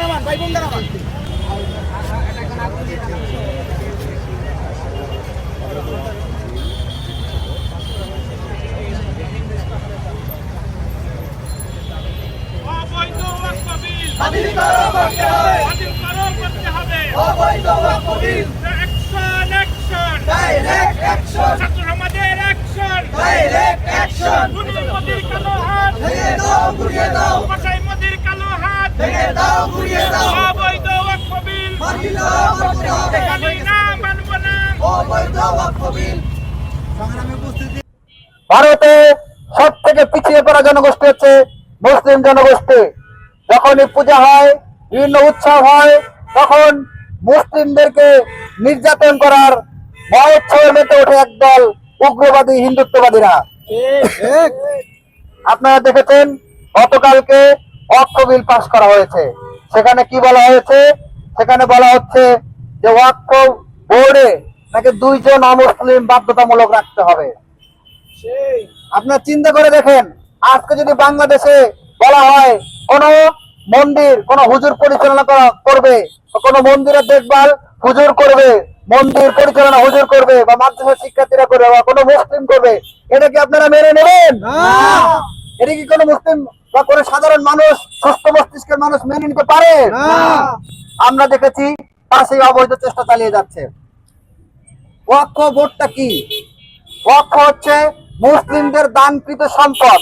নামান ভাই ওয়াক্ফ বিল বাতিল করো করতে হবে। বাতিল করো করতে হবে। অবৈধ bill action action direct action আমাদের অ্যাকশন ডাইরেক্ট অ্যাকশন মোদির কালো হাত। ভেঙে দাও গুড়িয়ে দাও। মোদির কালো হাত। ভেঙে দাও গুড়িয়ে দাও। অবৈধ ওয়াক্ফ বিল বাতিল করতে হবে না মানব না। অবৈধ ওয়াক্ফ বিল ভারতে সব থেকে পিছিয়ে পড়া জনগোষ্ঠী হচ্ছে মুসলিম জনগোষ্ঠী। যখনই পূজা হয় বিভিন্ন উৎসব হয় তখন মুসলিমদেরকে নির্যাতন করার মহোৎসবে মেতে ওঠে একদল উগ্রবাদী হিন্দুত্ববাদীরা। আপনারা দেখেছেন গতকালকে অর্থ বিল পাশ করা হয়েছে। সেখানে কি বলা হয়েছে? সেখানে বলা হচ্ছে যে ওয়াক্ফ বোর্ডে নাকি দুইজন অমুসলিম বাধ্যতামূলক রাখতে হবে। আপনার চিন্তা করে দেখেন আজকে যদি বাংলাদেশে বলা হয় কোন মন্দির কোন হুজুর পরিচালনা করবে কোন মন্দিরের দেখভাল হুজুর করবে মন্দির পরিচালনা হুজুর করবে বা মাদ্রাসা শিক্ষার্থীরা করবে বা কোনো মুসলিম করবে এটা কি আপনারা মেনে নেবেন? এটা কি কোনো মুসলিম বা কোনো সাধারণ মানুষ সুস্থ মস্তিষ্কের মানুষ মেনে নিতে পারে? আমরা দেখেছি তারা সেই অবৈধ চেষ্টা চালিয়ে যাচ্ছে। ওয়াক্ফ বোর্ডটা কি? ওয়াক্ফ হচ্ছে মুসলিমদের দানকৃত সম্পদ।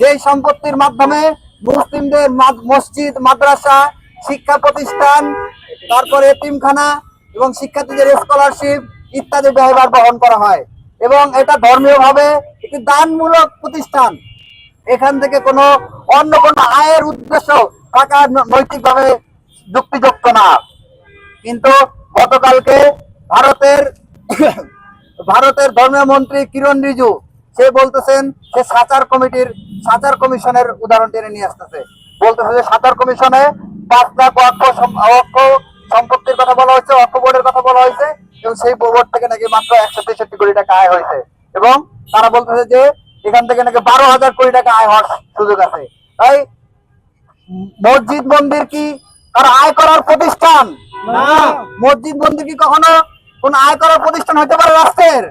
যেই সম্পত্তির মাধ্যমে মুসলিমদের মাদ- মসজিদ মাদ্রাসা শিক্ষা প্রতিষ্ঠান তারপরে এতিমখানা এবং শিক্ষার্থীদের স্কলারশিপ ইত্যাদি ব্যয়ভার বহন করা হয়। এবং এটা ধর্মীয় ভাবে একটি দানমূলক প্রতিষ্ঠান। এখান থেকে কোনো অন্য কোনো আয়ের উদ্দেশ্য টাকা নৈতিকভাবে যুক্তিযুক্ত না। কিন্তু গতকালকে ভারতের ভারতের ধর্মীয় মন্ত্রী কিরণ রিজু, সে বলতেছেন সে সাচার কমিটির, সাচার কমিশনের উদাহরণ টেনে নিয়ে আসতেছে। বলতেছে যে সাচার কমিশনে পাঁচ লাখ অক্ষ অক্ষ সম্পত্তির কথা বলা হয়েছে, অক্ষ বোর্ডের কথা বলা হয়েছে, এবং সেই বোর্ড থেকে নাকি মাত্র একশো তেষট্টি কোটি টাকা আয় হয়েছে। এবং তারা বলতেছে যে এখান থেকে নাকি বারো হাজার কোটি টাকা আয় হওয়ার সুযোগ আছে। তাই মসজিদ মন্দির কি তার আয় করার প্রতিষ্ঠান? মসজিদ মন্দির কি কখনো কোন আয় করার প্রতিষ্ঠান হতে পারে রাষ্ট্রের?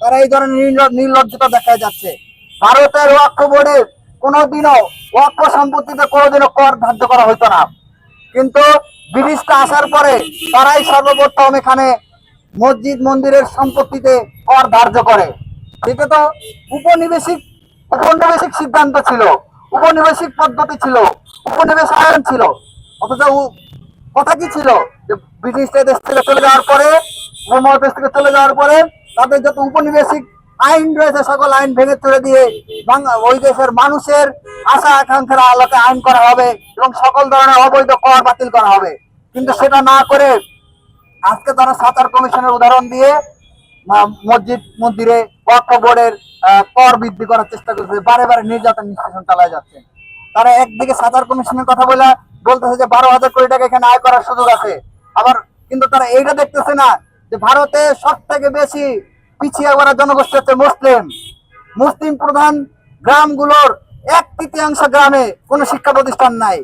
তারা এই ধরনের নির্লজ্জতা দেখা যাচ্ছে। ভারতের ওয়াক্ফ বোর্ডে কোনোদিনও ওয়াক্ফ সম্পত্তিতে কোনোদিনও কর ধার্য করা হতো না। কিন্তু ব্রিটিশটা আসার পরে তারাই সর্বপ্রথম এখানে মসজিদ মন্দিরের সম্পত্তিতে কর ধার্য করে। এটা তো উপনিবেশিক উপনিবেশিক সিদ্ধান্ত ছিল উপনিবেশিক পদ্ধতি ছিল উপনিবেশ আইন ছিল। অথচ কথা কি ছিল? যে ব্রিটিশরা দেশ থেকে চলে যাওয়ার পরে উপমহাদেশ থেকে চলে যাওয়ার পরে তাদের যত উপনিবেশিক আইন রয়েছে, সকল আইন ভেঙে চলে দিয়ে ওই দেশের মানুষের আশা আকাঙ্ক্ষার আলোকে আইন করা হবে এবং সকল ধরনের অবৈধ কর বাতিল করা হবে। কিন্তু সেটা না করে আজকে তারা সাঁতার কমিশনের উদাহরণ দিয়ে মসজিদ মন্দিরে ওয়াক্ফ বোর্ডের কর বৃদ্ধি করার চেষ্টা করছে বারে বারে নির্যাতন নিষ্কাশন চালায় যাচ্ছে। তারা একদিকে সাতার কমিশনের কথা বলে, বলতেছে যে বারো হাজার কোটি টাকা এখানে আয় করার সুযোগ আছে। আবার কিন্তু তারা এইটা দেখতেছে না, যে ভারতে সব থেকে বেশি পিছিয়ে জনগোষ্ঠী হচ্ছে মুসলিম। মুসলিম প্রধান গ্রামগুলোর এক তৃতীয়াংশ গ্রামে কোনো শিক্ষা প্রতিষ্ঠান নাই।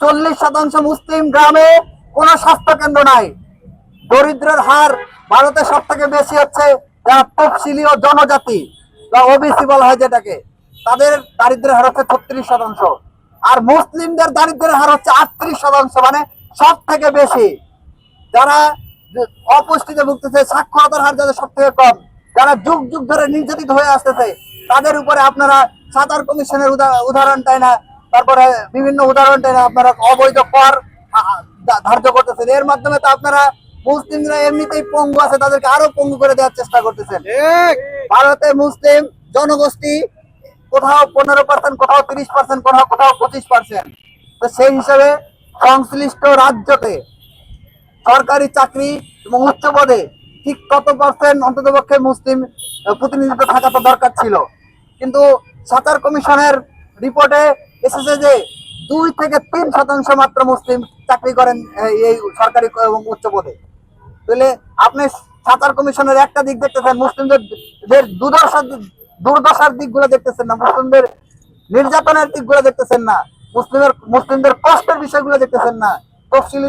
চল্লিশ শতাংশ মুসলিম গ্রামে কোনো স্বাস্থ্য কেন্দ্র নাই। দরিদ্রের হার ভারতে সব থেকে বেশি হচ্ছে যারা তফসিলি ও জনজাতি, বা ওবিসি বলা হয় যেটাকে, তাদের দারিদ্রের হার হচ্ছে ছত্রিশ শতাংশ। আর মুসলিমদের দারিদ্রের হার হচ্ছে আটত্রিশ শতাংশ মানে সব থেকে বেশি। যারা অপুষ্টিতে ভুগতেছে সাক্ষরতার হার যাদের সব থেকে কম, যারা যুগ যুগ ধরে নির্যাতিত হয়ে আসতেছে, তাদের উপরে আপনারা সাঁতার কমিশনের উদা- উদাহরণটাই না, তারপরে বিভিন্ন উদাহরণটাই না, আপনারা অবৈধ কর ধার্য করতেছেন। এর মাধ্যমে তো আপনারা মুসলিমরা এমনিতেই পঙ্গু আছে তাদেরকে আরও পঙ্গু করে দেওয়ার চেষ্টা করতেছেন। ভারতে মুসলিম জনগোষ্ঠী কোথাও পনেরো পার্সেন্ট কোথাও তিরিশ পার্সেন্ট কোথাও কোথাও পঁচিশ পার্সেন্ট তো সেই হিসাবে সংশ্লিষ্ট রাজ্যতে সরকারি চাকরি এবং উচ্চ পদে ঠিক কত পার্সেন্ট অন্তত পক্ষে মুসলিম প্রতিনিধিত্ব থাকা তো দরকার ছিল। কিন্তু সাতার কমিশনের রিপোর্টে এসেছে যে দুই থেকে তিন শতাংশ মাত্র মুসলিম চাকরি করেন এই সরকারি এবং উচ্চ পদে। তাহলে আপনি সাতার কমিশনের একটা দিক দেখতেছেন, মুসলিমদের দের দুর্দশার দুর্দশার দিকগুলো দেখতেছেন না, মুসলিমদের নির্যাতনের দিকগুলো দেখতেছেন না, মুসলিমের, মুসলিমদের কষ্টের বিষয়গুলো দেখতেছেন না, তফসিলি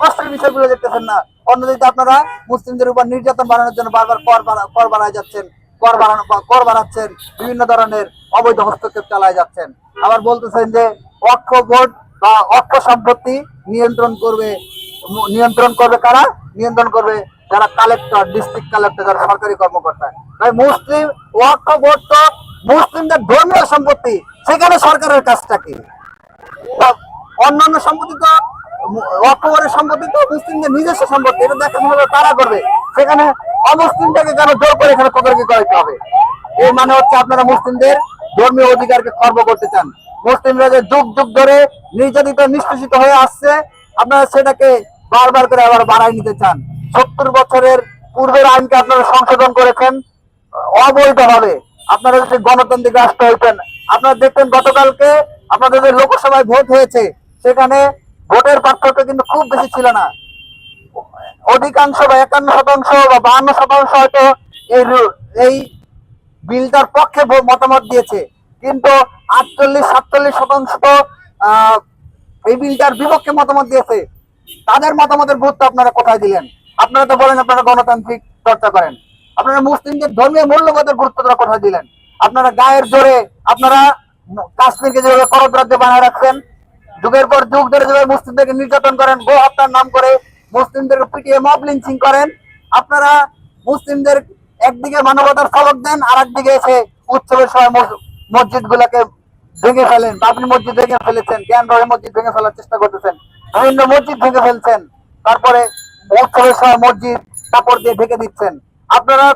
কষ্টের বিষয়গুলো দেখতেছেন না। অন্যদিকে আপনারা মুসলিমদের উপর নির্যাতন বাড়ানোর জন্য বারবার কর কর বাড়ায় যাচ্ছেন, কর বাড়ানো, কর বাড়াচ্ছেন, বিভিন্ন ধরনের অবৈধ হস্তক্ষেপ চালায় যাচ্ছেন। আবার বলতেছেন যে অক্ষ বোর্ড বা অক্ষ সম্পত্তি নিয়ন্ত্রণ করবে নিয়ন্ত্রণ করবে কারা? নিয়ন্ত্রণ করবে যারা কালেক্টর ডিস্ট্রিক্ট কালেক্টর যারা সরকারি কর্মকর্তা। তাই মুসলিম ওয়াক্ফ বোর্ড তো মুসলিমদের ধর্মীয় সম্পত্তি, সেখানে সরকারের কাজটা কি? অন্যান্য সম্পত্তি তো অক্টোবরের সম্পত্তি তো মুসলিমদের নিজস্ব সম্পত্তি, এটা দেখাশোনা হবে তারা করবে। সেখানে অমুসলিমটাকে কেন জোর করে এখানে তদারকি করাইতে হবে? এই মানে হচ্ছে আপনারা মুসলিমদের ধর্মীয় অধিকারকে খর্ব করতে চান। মুসলিমরা যে যুগ যুগ ধরে নির্যাতিত নিষ্কাশিত হয়ে আসছে, আপনারা সেটাকে বারবার করে আবার বাড়াই নিতে চান। সত্তর বছরের পূর্বের আইনকে আপনারা সংশোধন করেছেন, অবৈধভাবে। আপনারা যদি গণতান্ত্রিক রাষ্ট্র হইতেন, আপনারা দেখতেন গতকালকে আপনাদের যে লোকসভায় ভোট হয়েছে, সেখানে ভোটের পার্থক্য কিন্তু খুব বেশি ছিল না। অধিকাংশ বা একান্ন শতাংশ বা বাহান্ন শতাংশ হয়তো এই এই বিলটার পক্ষে মতামত দিয়েছে। কিন্তু আটচল্লিশ সাতচল্লিশ শতাংশ তো এই বিলটার বিপক্ষে মতামত দিয়েছে। তাদের মতামতের গুরুত্ব আপনারা কোথায় দিলেন? আপনারা তো বলেন আপনারা গণতান্ত্রিক চর্চা করেন। আপনারা মুসলিমদের ধর্মীয় মূল্যবোধের গুরুত্বটা কোথায় দিলেন? আপনারা গায়ের জোরে আপনারা কাশ্মীরকে যেভাবে করদ রাজ্য বানায় রাখছেন, যুগের পর যুগ ধরে যেভাবে মুসলিমদেরকে নির্যাতন করেন, গো হত্যার নাম করে মুসলিমদেরকে পিটিয়ে মব লিঞ্চিং করেন, আপনারা মুসলিমদের একদিকে মানবতার ফলক দেন আর একদিকে এসে উৎসবের সময় মসজিদ গুলাকে ভেঙে ফেলেন। বাবরি মসজিদ ভেঙে ফেলেছেন জ্ঞান রহে মসজিদ ভেঙে ফেলার চেষ্টা করতেছেন? বিভিন্ন মসজিদ ভেঙে ফেলছেন। তারপরে উৎসবের সময় মসজিদ কাপড় দিয়ে ঢেকে দিচ্ছেন। আপনারা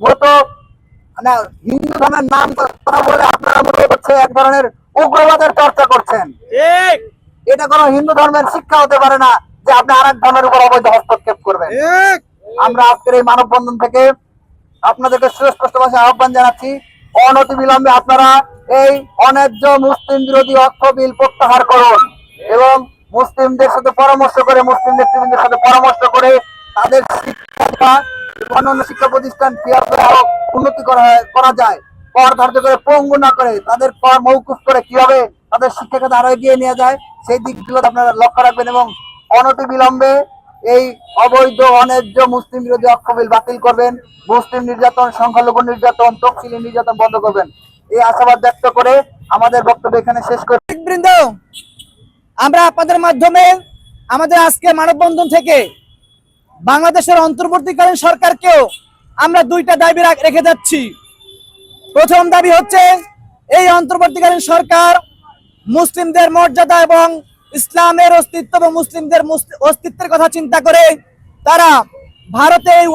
মূলত মানে হিন্দু ধর্মের নাম কথা বলে আপনারা মূলত হচ্ছে এক ধরনের উগ্রবাদের চর্চা করছেন। এটা কোনো হিন্দু ধর্মের শিক্ষা হতে পারে না যে আপনি আরেক ধর্মের উপর অবৈধ হস্তক্ষেপ করবেন। আমরা আজকের এই মানববন্ধন থেকে আপনাদেরকে সুস্পষ্ট ভাষায় আহ্বান জানাচ্ছি অনতি বিলম্বে আপনারা এই অন্যায্য মুসলিম বিরোধী অর্থ বিল প্রত্যাহার করুন এবং মুসলিমদের সাথে পরামর্শ করে, মুসলিম নেতৃবৃন্দের সাথে পরামর্শ করে তাদের শিক্ষা অন্যান্য শিক্ষা প্রতিষ্ঠান উন্নতি করা যায়। কর ধার্য করে, পঙ্গু না করে, তাদের কর মৌকুফ করে কীভাবে তাদের শিক্ষাকে আরও এগিয়ে নিয়ে যায়, সেই দিকগুলো আপনারা লক্ষ্য রাখবেন এবং অনতি বিলম্বে এই অবৈধ, অন্যায্য, মুসলিম বিরোধী অক্ষ বিল বাতিল করবেন, মুসলিম নির্যাতন, সংখ্যালঘু নির্যাতন, তফসিলি নির্যাতন বন্ধ করবেন। এই আশাবাদ ব্যক্ত করে আমাদের বক্তব্য এখানে শেষ করি। বৃন্দ আমরা আপনাদের মাধ্যমে আমাদের আজকে মানববন্ধন থেকে বাংলাদেশের অন্তর্বর্তীকালীন সরকারকেও আমরা দুইটা দাবি রেখে যাচ্ছি। প্রথম দাবি হচ্ছে, এই অন্তর্বর্তীকালীন সরকার মুসলিমদের মর্যাদা এবং ইসলামের অস্তিত্ব এবং মুসলিমদের মুস- অস্তিত্বের কথা চিন্তা করে তারা ভারতে এই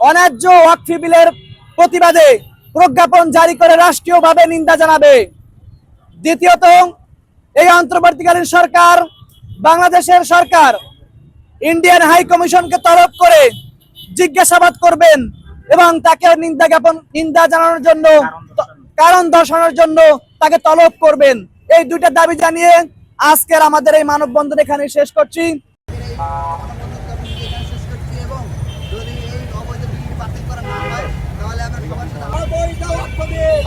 অন্যায্য ওয়াকফি বিলের প্রতিবাদে প্রজ্ঞাপন জারি করে রাষ্ট্রীয়ভাবে নিন্দা জানাবে। দ্বিতীয়ত এই অন্তর্বর্তীকালীন সরকার, বাংলাদেশের সরকার ইন্ডিয়ান হাই কমিশনকে তলব করে জিজ্ঞাসাবাদ করবেন এবং তাকে নিন্দা জ্ঞাপন, নিন্দা জানানোর জন্য, কারণ দর্শানোর জন্য তাকে তলব করবেন এই দুইটা দাবি জানিয়ে আজকের আমাদের এই মানববন্ধন এখানে শেষ করছি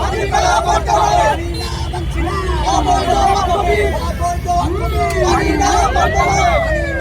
বাতিল করা বন্ধ হবে। অবৈধ অবৈধ অবৈধ